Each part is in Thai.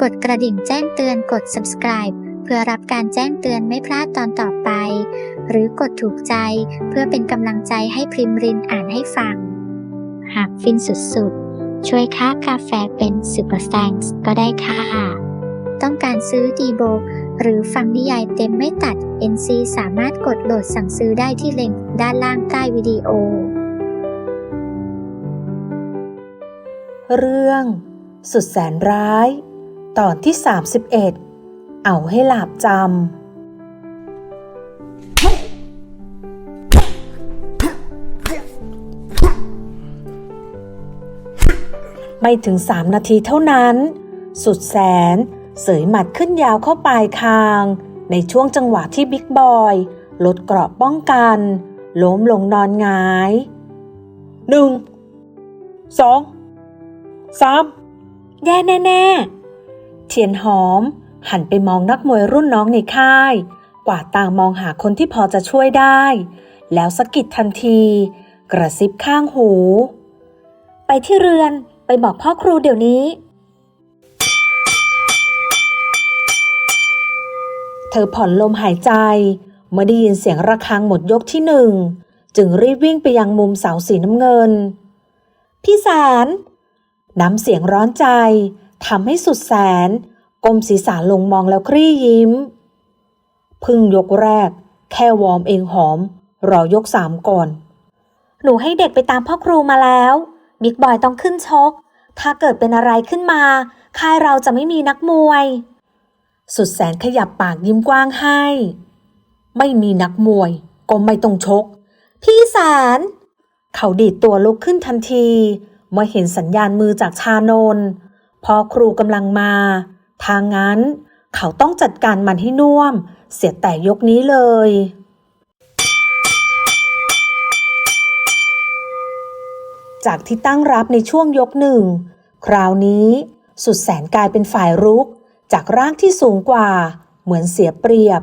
กดกระดิ่งแจ้งเตือนกด subscribe เพื่อรับการแจ้งเตือนไม่พลาดตอนต่อไป หรือกดถูกใจเพื่อเป็นกำลังใจให้พริมรินอ่านให้ฟัง หากฟินสุดๆ ช่วยค่ากาแฟเป็นซูเปอร์ a n k s ก็ได้ค่ะ ต้องการซื้อดีโบหรือฟังนิยายเต็มไม่ตัด NC สามารถกดโหลดสั่งซื้อได้ที่ลิงก์ด้านล่างใต้วิดีโอ เรื่อง สุดแสนร้าย ตอนที่ 31 เอาให้หลาบจำไม่ถึงสามนาทีเท่านั้น สุดแสน เสยหมัดขึ้นยาวเข้าปลายคาง ในช่วงจังหวะที่บิ๊กบอยลดเกราะป้องกัน ล้มลงนอนงายหนึ่งสองสามแย่แน่ ๆ เทียนหอม หันไปมองนักมวยรุ่นน้องในค่าย กวาดตามองหาคนที่พอจะช่วยได้ แล้วสะกิดทันที กระซิบข้างหู ไปที่เรือนไปบอกพ่อครูเดี๋ยวนี้ เธอผ่อนลมหายใจเมื่อได้ยินเสียงระฆังหมดยกที่หนึ่ง จึงรีบวิ่งไปยังมุมเสาสีน้ำเงิน พี่สารน้ำเสียงร้อนใจ ทำให้สุดแสนก้มศีรษะลงมองแล้วครี่ยิ้ม พึ่งยกแรก แค่วอร์มเองหอม รอยกสามก่อน หนูให้เด็กไปตามพ่อครูมาแล้ว บิ๊กบอยต้องขึ้นชก ถ้าเกิดเป็นอะไรขึ้นมา ค่ายเราจะไม่มีนักมวย สุดแสนขยับปากยิ้มกว้างให้ ไม่มีนักมวย ก็ไม่ต้องชก พี่แสารเขาดีดตัวลุกขึ้นทันที เมื่อเห็นสัญญาณมือจากชานนท์ พอครูกำลังมา ทางนั้นเขาต้องจัดการมันให้น่วม เสียแต่ยกนี้เลย จากที่ตั้งรับในช่วงยกหนึ่ง คราวนี้สุดแสนกลายเป็นฝ่ายรุก จากร่างที่สูงกว่า เหมือนเสียเปรียบ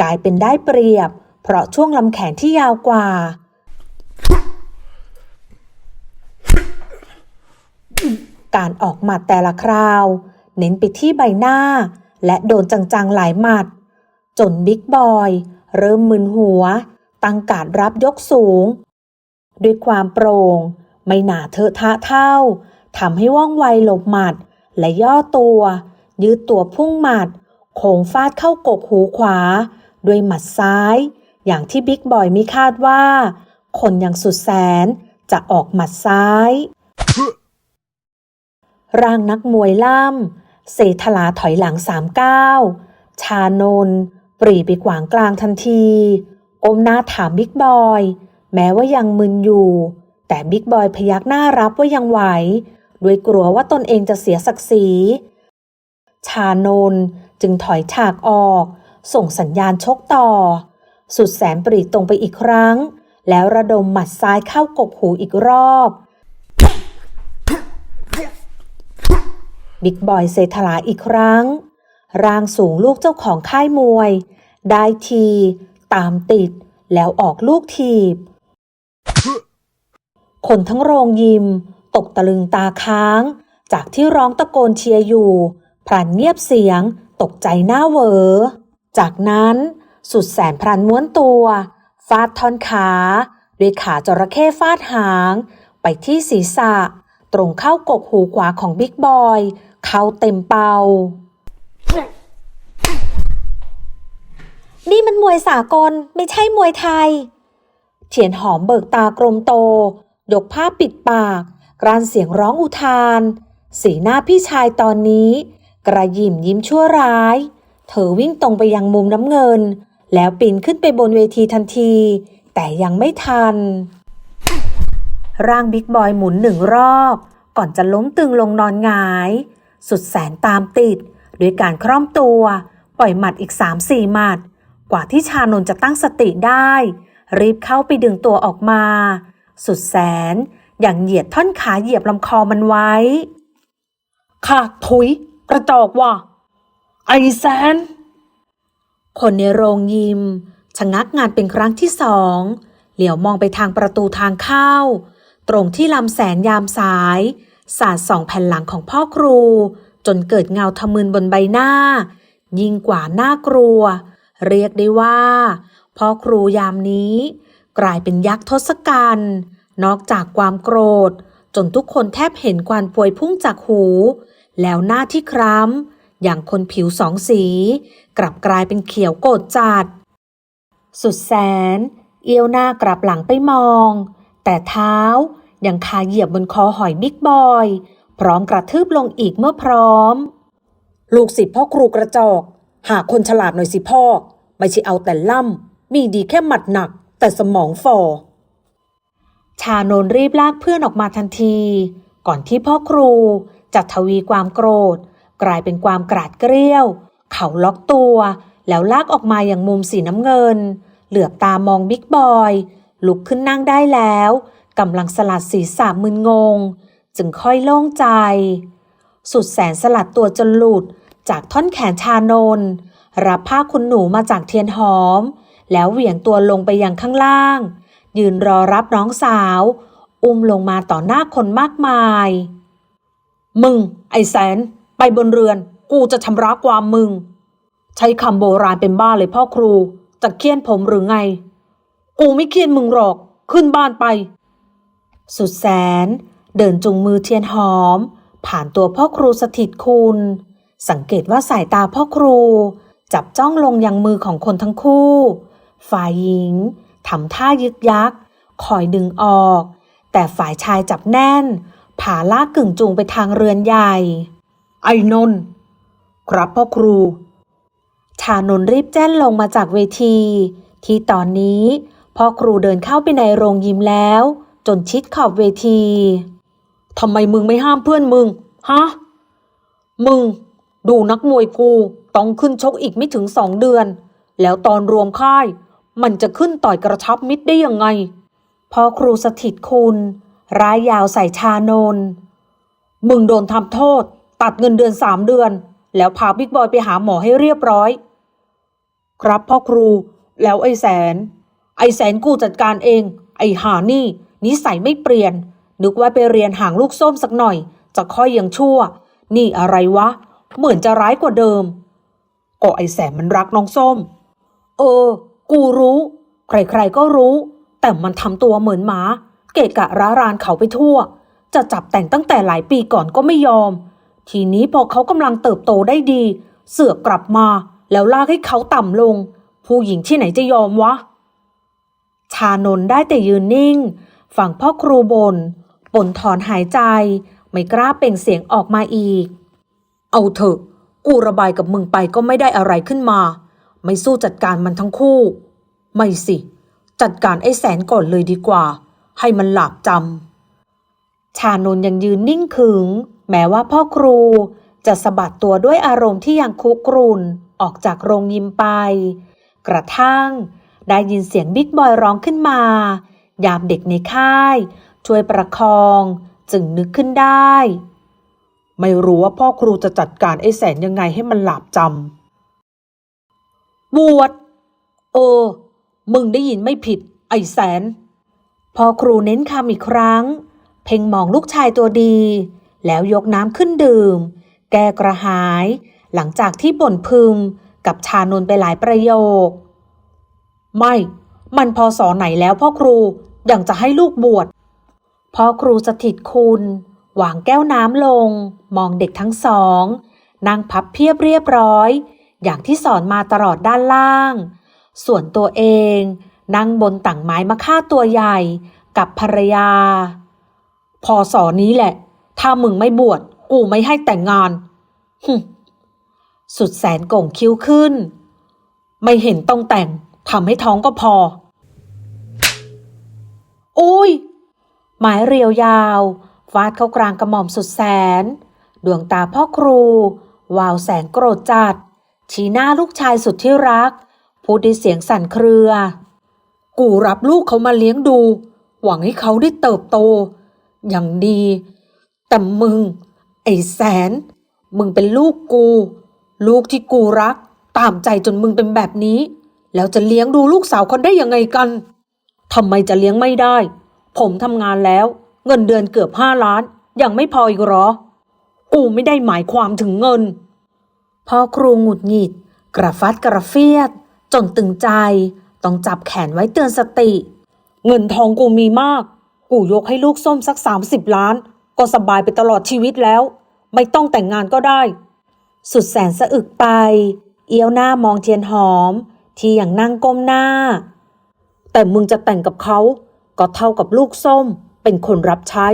กลายเป็นได้เปรียบ เพราะช่วงลำแขนที่ยาวกว่า การออกหมัดแต่ละคราว เน้นไปที่ใบหน้า และโดนจังๆหลายหมัด จนบิ๊กบอย เริ่มมึนหัว ตั้งการรับยกสูง ด้วยความโปร่ง ไม่หนาเทอะทะเท่าทำให้ว่องไวหลบหมัด และย่อตัว ยืดตัวพุ่งหมัดโคงฟาดเข้ากกหูขวา ด้วยหมัดซ้าย อย่างที่บิ๊กบอยไม่คาดว่า คนอย่างสุดแสนจะออกหมัดซ้าย ร่างนักมวยล่ำ เสถลาถอยหลังสามก้าวชานนปรีไปขวางกลางทันทีก้มหน้าถามบิ๊กบอย แม้ว่ายังมึนอยู่ แต่บิ๊กบอยพยักหน้ารับว่ายังไหว ด้วยกลัวว่าตนเองจะเสียศักดิ์ศรี ชานนจึงถอยฉากออก ส่งสัญญาณชกต่อ สุดแสนปรีตรงไปอีกครั้ง แล้วระดมหมัดซ้ายเข้ากกหูอีกรอบ บิ๊กบอยเซถลาอีกครั้ง ร่างสูงลูกเจ้าของค่ายมวย ได้ที ตามติด แล้วออกลูกทีบ คนทั้งโรงยิม ตกตะลึงตาค้าง จากที่ร้องตะโกนเชียร์อยู่พลันเงียบเสียง ตกใจหน้าเวอ จากนั้น สุดแสนพลันม้วนตัว ฟาดท่อนขา ด้วยขาจระเข้ฟาดหาง ไปที่ศีรษะ ตรงเข้ากกหูขวาของบิ๊กบอย เข้าเต็มเป่า นี่มันมวยสากลไม่ใช่มวยไทยเทียนหอมเบิกตากลมโต ยกผ้าปิดปาก กรานเสียงร้องอุทาน สีหน้าพี่ชายตอนนี้ กระยิมยิ้มชั่วร้าย เธอวิ่งตรงไปยังมุมน้ำเงิน แล้วปีนขึ้นไปบนเวทีทันที แต่ยังไม่ทัน ร่างบิ๊กบอยหมุนหนึ่งรอบ ก่อนจะล้มตึงลงนอนหงาย สุดแสนตามติด ด้วยการคล่อมตัว ปล่อยหมัดอีกสามสี่หมัด กว่าที่ชานนท์จะตั้งสติได้ รีบเข้าไปดึงตัวออกมา สุดแสน อย่างเหยียดท่อนขาเหยียบลำคอมันไว้ค่ะถุย กระจอกว่ะ ไอแซน คนในโรงยิมชะงักงานเป็นครั้งที่สอง เหลียวมองไปทางประตูทางเข้า ตรงที่ลำแสนยามสาย สาดส่องแผ่นหลังของพ่อครู จนเกิดเงาทะมึนบนใบหน้า ยิ่งกว่าน่ากลัว เรียกได้ว่า พ่อครูยามนี้ กลายเป็นยักษ์ทศกัณฐ์นอกจากความโกรธ จนทุกคนแทบเห็นควันพวยพุ่งจากหู แล้วหน้าที่คล้ำอย่างคนผิวสองสี กลับกลายเป็นเขียวโกรธจัด สุดแสน เอี้ยวหน้ากลับหลังไปมอง แต่เท้า ยังคาเหยียบบนคอหอยบิ๊กบอย พร้อมกระทืบลงอีกเมื่อพร้อม ลูกศิษย์พ่อครูกระจอก หาคนฉลาดหน่อยสิพ่อ ไม่ใช่เอาแต่ล่ำ มีดีแค่หมัดหนัก แต่สมองฝ่อชาโนนรีบลากเพื่อนออกมาทันที ก่อนที่พ่อครูจะทวีความโกรธ กลายเป็นความกราดเกรี้ยว เขาล็อกตัว แล้วลากออกมาอย่างมุมสีน้ำเงิน เหลือบตามองบิ๊กบอย ลุกขึ้นนั่งได้แล้ว กำลังสลัดศีรษะมึนงง จึงค่อยโล่งใจ สุดแสนสลัดตัวจนหลุดจากท่อนแขนชานน รับผ้าคุณหนูมาจากเทียนหอม แล้วเหวี่ยงตัวลงไปยังข้างล่าง ยืนรอรับน้องสาว อุ้มลงมาต่อหน้าคนมากมาย มึง ไอแสน ไปบนเรือน กูจะชำระความมึง ใช้คำโบราณเป็นบ้าเลยพ่อครู จะเคี่ยนผมหรือไง กูไม่เคี่ยนมึงหรอก ขึ้นบ้านไป สุดแสน เดินจุงมือเทียนหอม ผ่านตัวพ่อครูสถิตคุณ สังเกตว่าสายตาพ่อครู จับจ้องลงยังมือของคนทั้งคู่ ฝ่ายหญิงทำท่ายึกยักคอยดึงออก แต่ฝ่ายชายจับแน่นผ่าลากกึ่งจูงไปทางเรือนใหญ่ ไอ้นนท์ครับพ่อครู ชานนรีบแจ้นลงมาจากเวที ที่ตอนนี้พ่อครูเดินเข้าไปในโรงยิมแล้ว จนชิดขอบเวทีทำไมมึงไม่ห้ามเพื่อนมึง ฮะ มึง ดูนักมวยกู ต้องขึ้นชกอีกไม่ถึงสองเดือน แล้วตอนรวมค่าย มันจะขึ้นต่อยกระชับมิตรได้ยังไงพ่อครูสถิตคุณร้ายยาวใส่ชานน มึงโดนทำโทษ ตัดเงินเดือนสามเดือน แล้วพาบิ๊กบอยไปหาหมอให้เรียบร้อย ครับพ่อครู แล้วไอ้แสน ไอ้แสนกูจัดการเอง ไอ้หานี่ นิสัยไม่เปลี่ยน นึกว่าไปเรียนห่างลูกส้มสักหน่อย จะค่อยยังชั่ว นี่อะไรวะ เหมือนจะร้ายกว่าเดิม ก็ไอแสนมันรักน้องส้ม เออ กูรู้ ใครๆก็รู้ แต่มันทำตัวเหมือนหมา เกะกะร้ารานเขาไปทั่ว จะจับแต่งตั้งแต่หลายปีก่อนก็ไม่ยอม ทีนี้พอเขากำลังเติบโตได้ดี เสือกกลับมา แล้วลากให้เขาต่ำลง ผู้หญิงที่ไหนจะยอมวะชานนได้แต่ยืนนิ่ง ฝั่งพ่อครูบนปนถอนหายใจ ไม่กล้าเปล่งเสียงออกมาอีก เอาเถอะ กูระบายกับมึงไปก็ไม่ได้อะไรขึ้นมา ไม่สู้จัดการมันทั้งคู่ ไม่สิ จัดการไอ้แสนก่อนเลยดีกว่า ให้มันหลาบจำ ชานนยังยืนนิ่งขึง แม้ว่าพ่อครูจะสะบัดตัวด้วยอารมณ์ที่ยังคุกรุ่นออกจากโรงยิมไป กระทั่งได้ยินเสียงบิ๊กบอยร้องขึ้นมา ยามเด็กในค่าย ช่วยประคอง จึงนึกขึ้นได้ ไม่รู้ว่าพ่อครูจะจัดการไอ้แสนยังไงให้มันหลาบจำบวชเออ มึงได้ยินไม่ผิด ไอ้แสน พ่อครูเน้นคำอีกครั้ง เพ่งมองลูกชายตัวดี แล้วยกน้ำขึ้นดื่ม แก้กระหาย หลังจากที่บ่นพึมกับชานนไปหลายประโยค ไม่ มันพอสอไหนแล้วพ่อครู ยังจะให้ลูกบวชพ่อครูสถิตคุณวางแก้วน้ำลง มองเด็กทั้งสองนั่งพับเพียบเรียบร้อย อย่างที่สอนมาตลอดด้านล่าง ส่วนตัวเอง นั่งบนต่างไม้มะค่าตัวใหญ่กับภรรยา พอสอนนี้แหละ ถ้ามึงไม่บวชกูไม่ให้แต่งงานหึสุดแสนโก่งคิ้วขึ้น ไม่เห็นต้องแต่งทำให้ท้องก็พอ อุ้ยไม้เรียวยาวฟาดเข้ากลางกระหม่อมสุดแสน ดวงตาพ่อครู วาวแสงโกรธจัด ชี้หน้าลูกชายสุดที่รัก พูดด้วยเสียงสั่นเครือ กูรับลูกเขามาเลี้ยงดู หวังให้เขาได้เติบโต อย่างดี แต่มึง ไอ้แสน มึงเป็นลูกกู ลูกที่กูรัก ตามใจจนมึงเป็นแบบนี้ แล้วจะเลี้ยงดูลูกสาวคนได้ยังไงกัน ทำไมจะเลี้ยงไม่ได้ ผมทำงานแล้ว เงินเดือนเกือบห้าล้าน ยังไม่พออีกเหรอ กูไม่ได้หมายความถึงเงิน พ่อครูหงุดหงิด กระฟัดกระเฟียด จนตึงใจ ต้องจับแขนไว้เตือนสติ เงินทองกูมีมาก กูยกให้ลูกส้มสักสามสิบล้าน ก็สบายไปตลอดชีวิตแล้ว ไม่ต้องแต่งงานก็ได้ สุดแสนสะอึกไป เอี้ยวหน้ามองเทียนหอม ที่อย่างนั่งก้มหน้า แต่มึงจะแต่งกับเขา ก็เท่ากับลูกส้ม เป็นคนรับใช้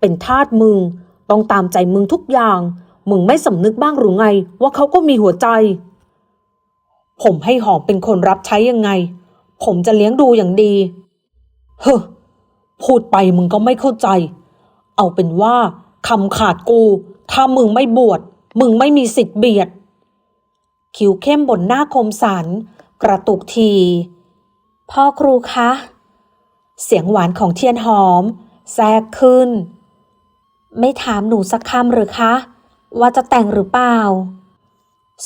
เป็นทาสมึง ต้องตามใจมึงทุกอย่าง มึงไม่สำนึกบ้างหรือไง ว่าเขาก็มีหัวใจ ผมให้หอมเป็นคนรับใช้ยังไง ผมจะเลี้ยงดูอย่างดี เฮ้อพูดไปมึงก็ไม่เข้าใจ เอาเป็นว่าคำขาดกู ถ้ามึงไม่บวชมึงไม่มีสิทธิ์เบียด คิวเข้มบนหน้าคมสันกระตุกที พ่อครูคะ เสียงหวานของเทียนหอม แทรกขึ้น ไม่ถามหนูสักคำหรือคะ ว่าจะแต่งหรือเปล่า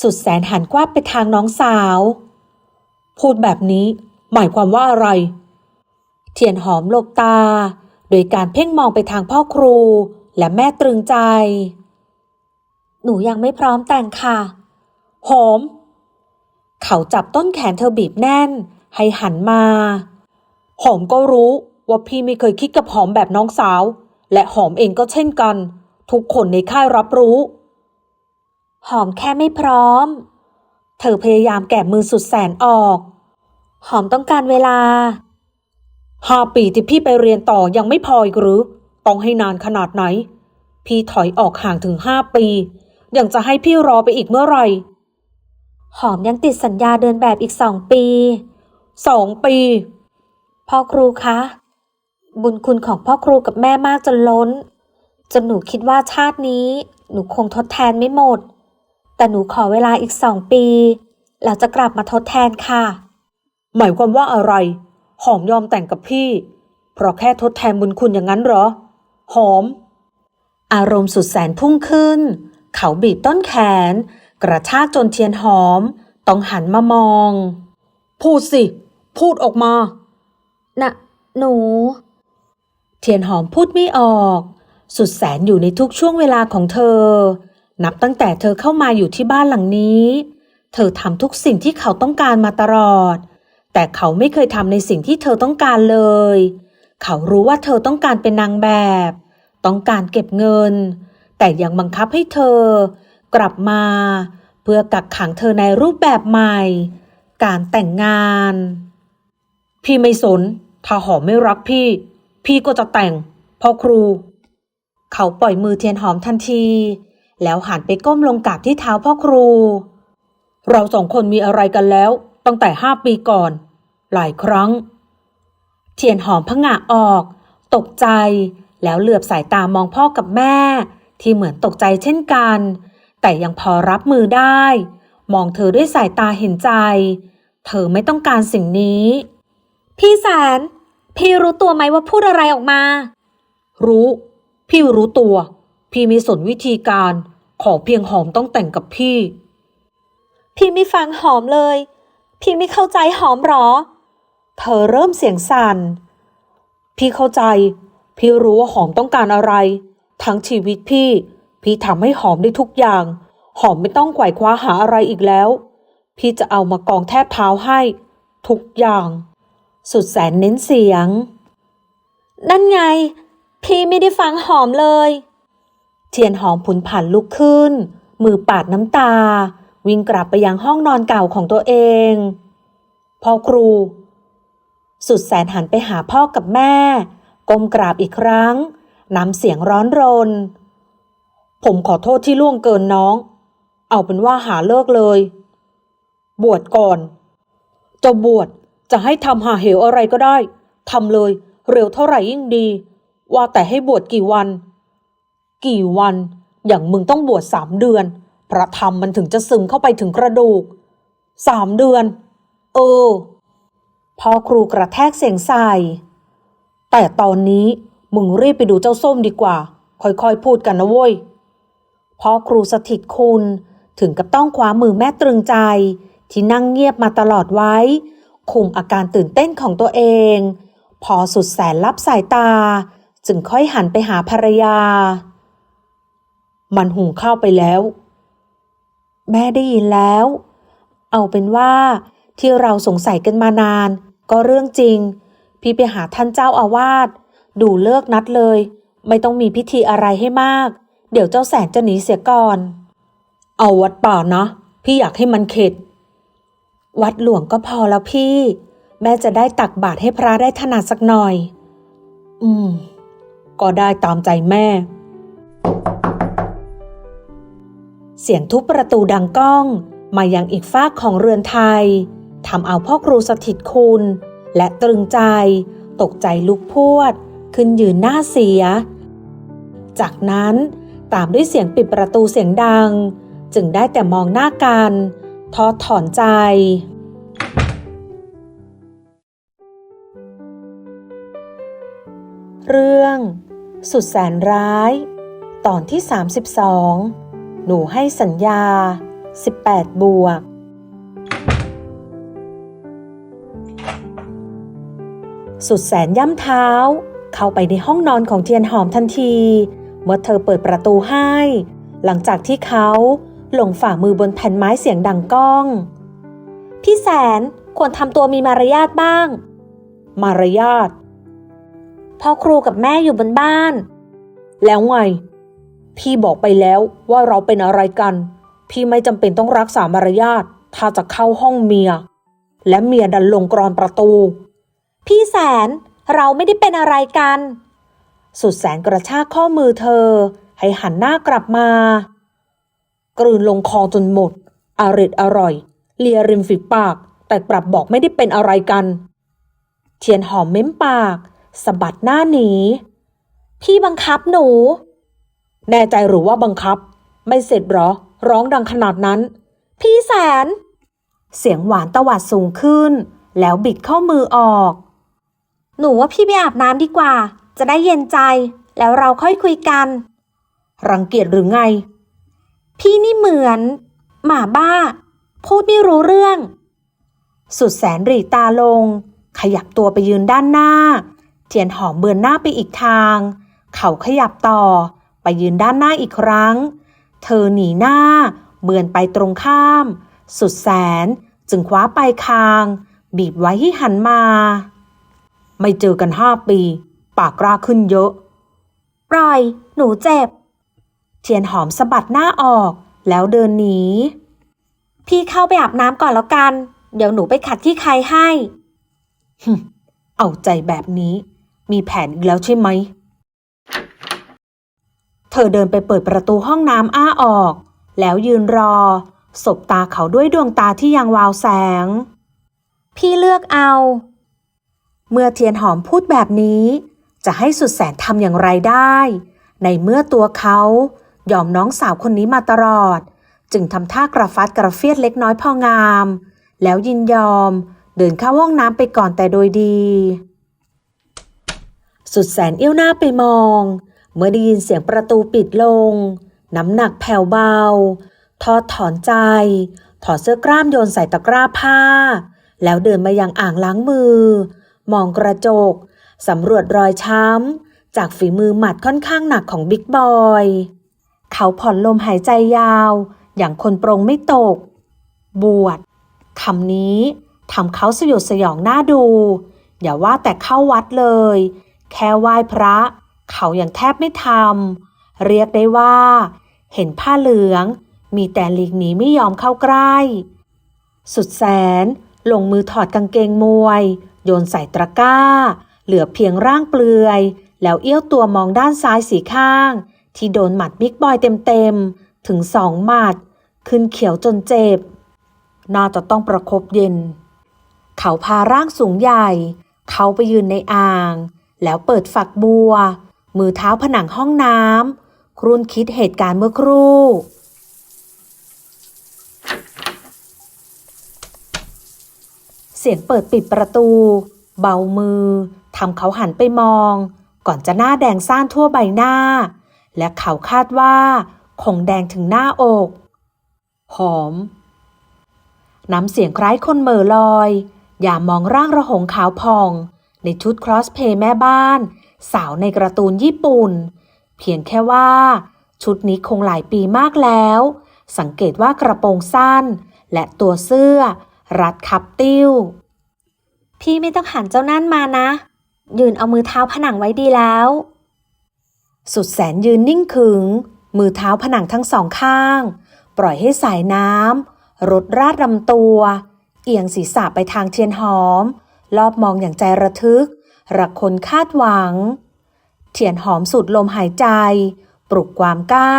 สุดแสนหันกว้าไปทางน้องสาว พูดแบบนี้ หมายความว่าอะไร เทียนหอมหลบตา โดยการเพ่งมองไปทางพ่อครูและแม่ตรึงใจ หนูยังไม่พร้อมแต่งค่ะ หอม เขาจับต้นแขนเธอบีบแน่น ให้หันมา หอมก็รู้ว่าพี่ไม่เคยคิดกับหอมแบบน้องสาว และหอมเองก็เช่นกัน ทุกคนในค่ายรับรู้ หอมแค่ไม่พร้อม เธอพยายามแกะมือสุดแสนออก หอมต้องการเวลาห้าปีที่พี่ไปเรียนต่อยังไม่พออีกหรือ ต้องให้นานขนาดไหน พี่ถอยออกห่างถึงห้าปี ยังจะให้พี่รอไปอีกเมื่อไหร่ หอมยังติดสัญญาเดินแบบอีกสองปี สองปี พ่อครูคะ บุญคุณของพ่อครูกับแม่มากจนล้น จนหนูคิดว่าชาตินี้ หนูคงทดแทนไม่หมด แต่หนูขอเวลาอีกสองปี แล้วจะกลับมาทดแทนค่ะ หมายความว่าอะไร หอมยอมแต่งกับพี่ เพราะแค่ทดแทนบุญคุณอย่างนั้นเหรอ หอม อารมณ์สุดแสนพุ่งขึ้น เขาบีบต้นแขน กระชากจนเทียนหอม ต้องหันมามอง พูดสิ พูดออกมานะหนู เทียนหอมพูดไม่ออก สุดแสนอยู่ในทุกช่วงเวลาของเธอ นับตั้งแต่เธอเข้ามาอยู่ที่บ้านหลังนี้ เธอทำทุกสิ่งที่เขาต้องการมาตลอด แต่เขาไม่เคยทำในสิ่งที่เธอต้องการเลย เขารู้ว่าเธอต้องการเป็นนางแบบ ต้องการเก็บเงิน แต่ยังบังคับให้เธอ กลับมา เพื่อกักขังเธอในรูปแบบใหม่ การแต่งงาน พี่ไม่สน ถ้าหอมไม่รักพี่ พี่ก็จะแต่งพ่อครู เขาปล่อยมือเทียนหอมทันที แล้วหันไปก้มลงกราบที่เท้าพ่อครู เราสองคนมีอะไรกันแล้ว ตั้งแต่ห้าปีก่อน หลายครั้ง เทียนหอมพะงะออก ตกใจ แล้วเหลือบสายตามองพ่อกับแม่ ที่เหมือนตกใจเช่นกัน แต่ยังพอรับมือได้ มองเธอด้วยสายตาเห็นใจ เธอไม่ต้องการสิ่งนี้ พี่แสน พี่รู้ตัวไหมว่าพูดอะไรออกมา รู้ พี่รู้ตัว พี่มีสนวิธีการ ขอเพียงหอมต้องแต่งกับพี่ พี่ไม่ฟังหอมเลย พี่ไม่เข้าใจหอมหรอ เธอเริ่มเสียงสั่น พี่เข้าใจ พี่รู้ว่าหอมต้องการอะไร ทั้งชีวิตพี่ พี่ทำให้หอมได้ทุกอย่าง หอมไม่ต้องไขว่คว้าหาอะไรอีกแล้ว พี่จะเอามากองแทบเท้าให้ ทุกอย่าง สุดแสนเน้นเสียง นั่นไง พี่ไม่ได้ฟังหอมเลย เทียนหอมผุนผันลุกขึ้น มือปาดน้ำตา วิ่งกลับไปยังห้องนอนเก่าของตัวเอง พ่อครู สุดแสนหันไปหาพ่อกับแม่ ก้มกราบอีกครั้งน้ำเสียงร้อนรน ผมขอโทษที่ล่วงเกินน้อง เอาเป็นว่าหาเลิกเลย บวชก่อน จะบวช จะให้ทำหาเหวอะไรก็ได้ทำเลย เร็วเท่าไหร่ยิ่งดี ว่าแต่ให้บวชกี่วัน กี่วัน อย่างมึงต้องบวชสามเดือน พระธรรมมันถึงจะซึมเข้าไปถึงกระดูกสามเดือน เออพ่อครูกระแทกเสียงใส่แต่ตอนนี้มึงรีบไปดูเจ้าส้มดีกว่า ค่อยๆพูดกันนะเว้ยพ่อครูสถิตคุณถึงกับต้องคว้ามือแม่ตรึงใจ ที่นั่งเงียบมาตลอดไว้ คุมอาการตื่นเต้นของตัวเอง พอสุดแสนลับสายตา จึงค่อยหันไปหาภรรยา มันหุงข้าวไปแล้ว แม่ได้ยินแล้ว เอาเป็นว่าที่เราสงสัยกันมานาน ก็เรื่องจริง พี่ไปหาท่านเจ้าอาวาสดูเลิกนัดเลย ไม่ต้องมีพิธีอะไรให้มาก เดี๋ยวเจ้าแสนจะหนีเสียก่อน เอาวัดป่านะ พี่อยากให้มันเข็ด วัดหลวงก็พอแล้วพี่ แม่จะได้ตักบาตรให้พระได้ถนัดสักหน่อย อืม ก็ได้ตามใจแม่ เสียงทุบประตูดังก้อง มายังอีกฟากของเรือนไทยทำเอาพ่อครูสถิตคุณ และตรึงใจ ตกใจลุกพวด ขึ้นยืนหน้าเสีย จากนั้นตามด้วยเสียงปิดประตูเสียงดัง จึงได้แต่มองหน้ากัน ทอดถอนใจ เรื่อง สุดแสนร้าย ตอนที่ 32 หนูให้สัญญา 18 บวก สุดแสนย่ำเท้า เข้าไปในห้องนอนของเทียนหอมทันที เมื่อเธอเปิดประตูให้ หลังจากที่เขา ลงฝ่ามือบนแผ่นไม้เสียงดังก้อง พี่แสนควรทำตัวมีมารยาทบ้าง มารยาทพ่อครูกับแม่อยู่บนบ้าน แล้วไง พี่บอกไปแล้วว่าเราเป็นอะไรกัน พี่ไม่จำเป็นต้องรักษามารยาทถ้าจะเข้าห้องเมีย และเมียดันลงกรอนประตู พี่แสนเราไม่ได้เป็นอะไรกัน สุดแสนกระชากข้อมือเธอ ให้หันหน้ากลับมา กลืนลงคอจนหมดอริดอร่อย เลียริมฝีปาก แต่กลับบอกไม่ได้เป็นอะไรกัน เทียนหอมเม้มปากสะบัดหน้าหนี พี่บังคับหนู แน่ใจหรือว่าบังคับ ไม่เสร็จหรอ ร้องดังขนาดนั้น พี่แสน เสียงหวานตวัดสูงขึ้น แล้วบิดข้อมือออก หนูว่าพี่ไปอาบน้ำดีกว่า จะได้เย็นใจ แล้วเราค่อยคุยกัน รังเกียจหรือไง พี่นี่เหมือน หมาบ้า พูดไม่รู้เรื่อง สุดแสนรีตาลง ขยับตัวไปยืนด้านหน้าเทียนหอมเบือนหน้าไปอีกทาง เขาขยับต่อ ไปยืนด้านหน้าอีกครั้ง เธอหนีหน้า เบือนไปตรงข้าม สุดแสนจึงคว้าไปลายคาง บีบไว้ให้หันมา ไม่เจอกันห้าปี ปากกล้าขึ้นเยอะ ปล่อย หนูเจ็บ เทียนหอมสะบัดหน้าออก แล้วเดินหนี พี่เข้าไปอาบน้ำก่อนแล้วกัน เดี๋ยวหนูไปขัดที่ใครให้ เอาใจแบบนี้ มีแผนอีกแล้วใช่ไหม เธอเดินไปเปิดประตูห้องน้ำอ้าออก แล้วยืนรอ สบตาเขาด้วยดวงตาที่ยังวาวแสง พี่เลือกเอา เมื่อเทียนหอมพูดแบบนี้ จะให้สุดแสนทำอย่างไรได้ ในเมื่อตัวเขา ยอมน้องสาวคนนี้มาตลอด จึงทำท่ากระฟัดกระเฟียดเล็กน้อยพองาม แล้วยินยอม เดินเข้าห้องน้ำไปก่อนแต่โดยดี สุดแสนเอี้ยวหน้าไปมอง เมื่อได้ยินเสียงประตูปิดลง น้ำหนักแผ่วเบา ทอดถอนใจ ถอดเสื้อกล้ามโยนใส่ตะกร้าผ้า แล้วเดินมายังอ่างล้างมือ มองกระจกสำรวจรอยช้ำจากฝีมือหมัดค่อนข้างหนักของบิ๊กบอย เขาผ่อนลมหายใจยาว อย่างคนโปรงไม่ตก บวชคำนี้ทำเขาสยดสยองหน้าดู อย่าว่าแต่เข้าวัดเลย แค่ไหว้พระ เขาอยังแทบไม่ทำเรียกได้ว่า เห็นผ้าเหลือง มีแต่หลีกหนีไม่ยอมเข้าใกล้ สุดแสนลงมือถอดกางเกงมวย โยนใส่ตะกร้า เหลือเพียงร่างเปลือย แล้วเอี้ยวตัวมองด้านซ้ายสีข้าง ที่โดนหมัดบิ๊กบอยเต็มๆ ถึงสองหมัด ขึ้นเขียวจนเจ็บ น่าจะต้องประคบเย็น เขาพาร่างสูงใหญ่ เขาไปยืนในอ่าง แล้วเปิดฝักบัว มือเท้าผนังห้องน้ำครุ่นคิดเหตุการณ์เมื่อครู่เสียงเปิดปิดประตู เบามือทำเขาหันไปมอง ก่อนจะหน้าแดงซ่านทั่วใบหน้า และเขาคาดว่าคงแดงถึงหน้าอก หอม น้ำเสียงคล้ายคนเม่อลอย อย่ามองร่างระหงขาวพอง ในชุดครอสเพย์แม่บ้าน สาวในการ์ตูนญี่ปุ่น เพียงแค่ว่า ชุดนี้คงหลายปีมากแล้ว สังเกตว่ากระโปรงสั้น และตัวเสื้อ รัดคับติ้ว พี่ไม่ต้องหันเจ้านั่นมานะ ยืนเอามือเท้าผนังไว้ดีแล้ว สุดแสนยืนนิ่งขึง มือเท้าผนังทั้งสองข้าง ปล่อยให้สายน้ำรดราดลำตัว เอียงศีรษะไปทางเทียนหอม รอบมองอย่างใจระทึกรักคนคาดหวัง เทียนหอมสูดลมหายใจ ปลุกความกล้า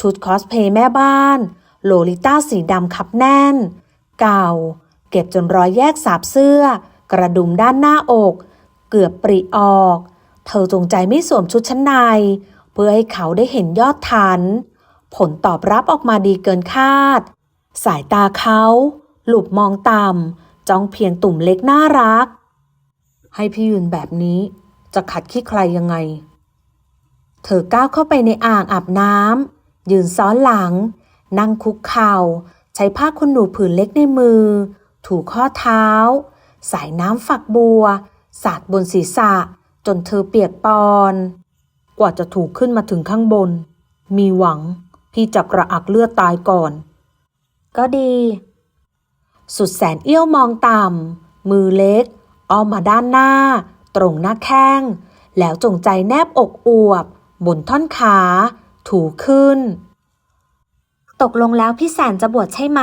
ชุดคอสเพย์แม่บ้าน โลลิต้าสีดำคับแน่น เก่า เก็บจนรอยแยกสาบเสื้อ กระดุมด้านหน้าอก เกือบปริออก เธอจงใจไม่สวมชุดชั้นใน เพื่อให้เขาได้เห็นยอดทัน ผลตอบรับออกมาดีเกินคาด สายตาเขาหลุบมองต่ำจ้องเพียงตุ่มเล็กน่ารัก ให้พี่ยืนแบบนี้จะขัดขี้ใครยังไง เธอก้าวเข้าไปในอ่างอาบน้ำยืนซ้อนหลัง นั่งคุกเข่า ใช้ผ้าขนหนูผืนเล็กในมือ ถูข้อเท้า สายน้ำฝักบัว สาดบนศีรษะ จนเธอเปียกปอน กว่าจะถูกขึ้นมาถึงข้างบน มีหวังพี่จะกระอักเลือดตายก่อน ก็ดี สุดแสนเอี้ยวมองต่ำมือเล็กอ้อมมาด้านหน้า ตรงหน้าแข้ง แล้วจงใจแนบอกอวบ บนท่อนขา ถูขึ้น ตกลงแล้วพี่แสนจะบวชใช่ไหม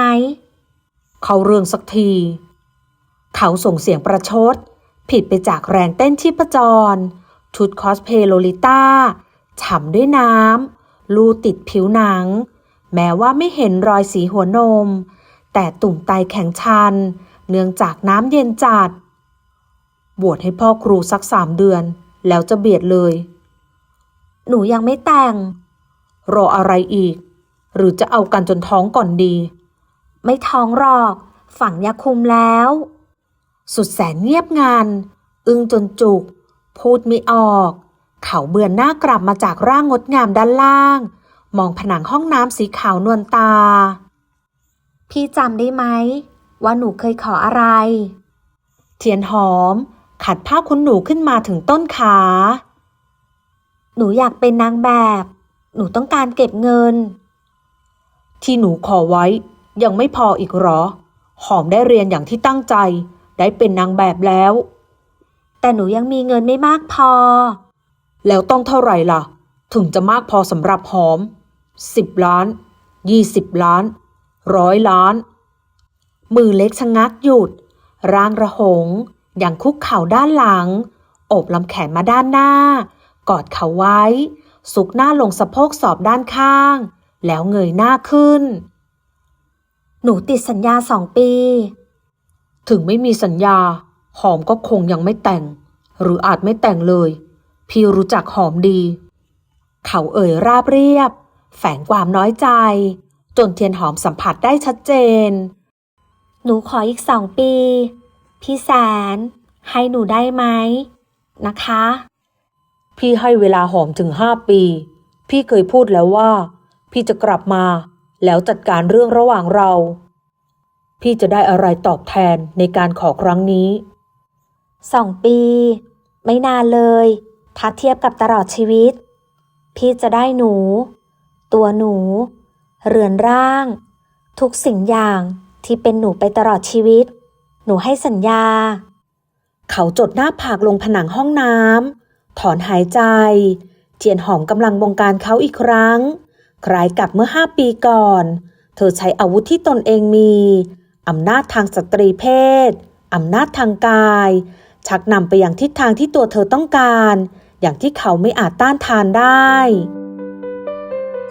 เขาเรื่องสักที เขาส่งเสียงประชด ผิดไปจากแรงเต้นชีพจร ชุดคอสเพลย์โลลิต้าฉ่ำด้วยน้ำ ลูติดผิวหนัง แม้ว่าไม่เห็นรอยสีหัวนม แต่ตุ่มไตแข็งชัน เนื่องจากน้ำเย็นจัด บวชให้พ่อครูสักสามเดือน แล้วจะเบียดเลย หนูยังไม่แต่ง รออะไรอีก หรือจะเอากันจนท้องก่อนดี ไม่ท้องหรอก ฝังยาคุมแล้ว สุดแสนเงียบงานอึ้งจนจุก พูดไม่ออก เขาเบือนหน้ากลับมาจากร่างงดงามด้านล่าง มองผนังห้องน้ำสีขาวนวลตา พี่จำได้ไหม ว่าหนูเคยขออะไร เทียนหอม ขัดผ้าคุณหนูขึ้นมาถึงต้นขา หนูอยากเป็นนางแบบ หนูต้องการเก็บเงิน ที่หนูขอไว้ยังไม่พออีกหรอ หอมได้เรียนอย่างที่ตั้งใจ ได้เป็นนางแบบแล้ว แต่หนูยังมีเงินไม่มากพอ แล้วต้องเท่าไหร่ล่ะ ถึงจะมากพอสำหรับหอมสิบล้านยี่สิบล้านร้อยล้าน มือเล็กชะงักหยุด ร่างระหง อย่างคุกเข่าด้านหลังโอบลำแขนมาด้านหน้า กอดเขาไว้ สุกหน้าลงสะโพกสอบด้านข้าง แล้วเงยหน้าขึ้น หนูติดสัญญาสองปี ถึงไม่มีสัญญา หอมก็คงยังไม่แต่ง หรืออาจไม่แต่งเลย พี่รู้จักหอมดี เขาเอ่ยราบเรียบ แฝงความน้อยใจ จนเทียนหอมสัมผัสได้ชัดเจน หนูขออีกสองปี พี่แสน ให้หนูได้ไหม นะคะ พี่ให้เวลาหอมถึงห้าปี พี่เคยพูดแล้วว่า พี่จะกลับมา แล้วจัดการเรื่องระหว่างเรา พี่จะได้อะไรตอบแทนในการขอครั้งนี้ สองปี ไม่นานเลย ถ้าเทียบกับตลอดชีวิต พี่จะได้หนู ตัวหนู เรือนร่าง ทุกสิ่งอย่างที่เป็นหนูไปตลอดชีวิต หนูให้สัญญา เขาจดหน้าผากลงผนังห้องน้ำถอนหายใจเทียนหอมกำลังบงการเขาอีกครั้ง คล้ายกับเมื่อห้าปีก่อน เธอใช้อาวุธที่ตนเองมี อำนาจทางสตรีเพศ อำนาจทางกาย ชักนำไปอย่างทิศทางที่ตัวเธอต้องการ อย่างที่เขาไม่อาจต้านทานได้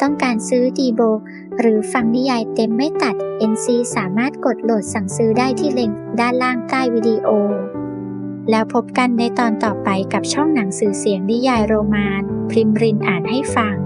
ต้องการซื้อดีโบ หรือฟังนิยายเต็มไม่ตัด NC สามารถกดโหลดสั่งซื้อได้ที่เลิงก์ด้านล่างใต้วิดีโอ แล้วพบกันในตอนต่อไปกับช่องหนังสือเสียงนิยายโรมาน พริมรินอ่านให้ฟัง